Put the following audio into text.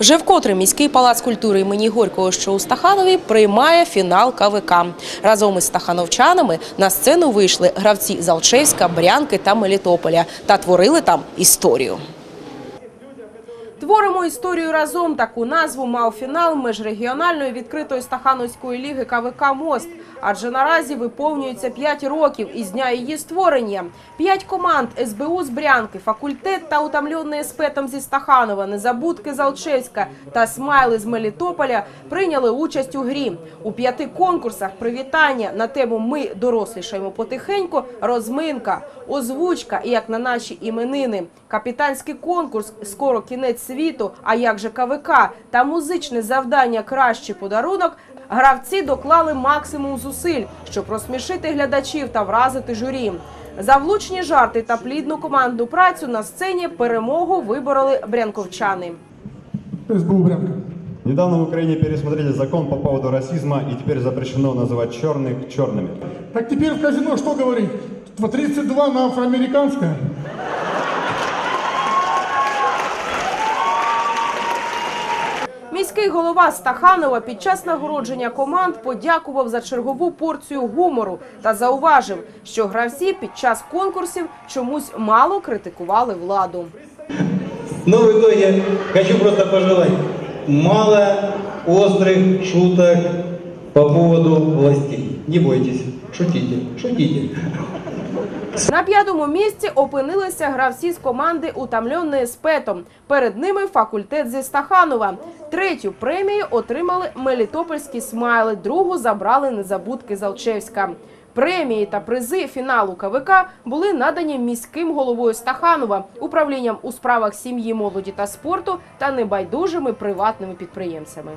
Вже вкотре міський палац культури імені Горького, що у Стаханові, приймає фінал КВК. Разом із стахановчанами на сцену вийшли гравці Залчевська, Брянки та Мелітополя та творили там історію. Творимо історію разом. Таку назву мав фінал міжрегіональної відкритої стахановської ліги КВК Мост. Адже наразі виповнюється 5 років із дня її створення. П'ять команд СБУ з Брянки, факультет та утомлений спетом зі Стаханова, незабудки з Алчевська та смайли з Мелітополя прийняли участь у грі. У п'яти конкурсах привітання на тему Ми дорослішаємо потихеньку, розминка, озвучка і як на наші іменини. Капітанський конкурс скоро кінець світу А як же КВК та музичне завдання Кращий подарунок. Гравці доклали максимум зусиль, щоб розсмішити глядачів та вразити журі. За влучні жарти та плідну командну працю на сцені перемогу вибороли брянковчани. СБУ Брянка. Недавно в Украине пересмотрели закон по поводу расизма, и теперь запрещено называть черных черными. Так теперь в казино что говорить? По 32 на афроамериканское? Міський голова Стаханова під час нагородження команд подякував за чергову порцію гумору та зауважив, що гравці під час конкурсів чомусь мало критикували владу. Ну, в итоге хочу просто пожелать мало острых шуток по поводу властей. Не бойтесь, шутите, шутите. На п'ятому місці опинилися гравці з команди «Утомленные спетом». Перед ними факультет зі Стаханова. Третю премію отримали мелітопольські смайли, другу забрали незабудки з Алчевська. Премії та призи фіналу КВК були надані міським головою Стаханова, управлінням у справах сім'ї, молоді та спорту та небайдужими приватними підприємцями.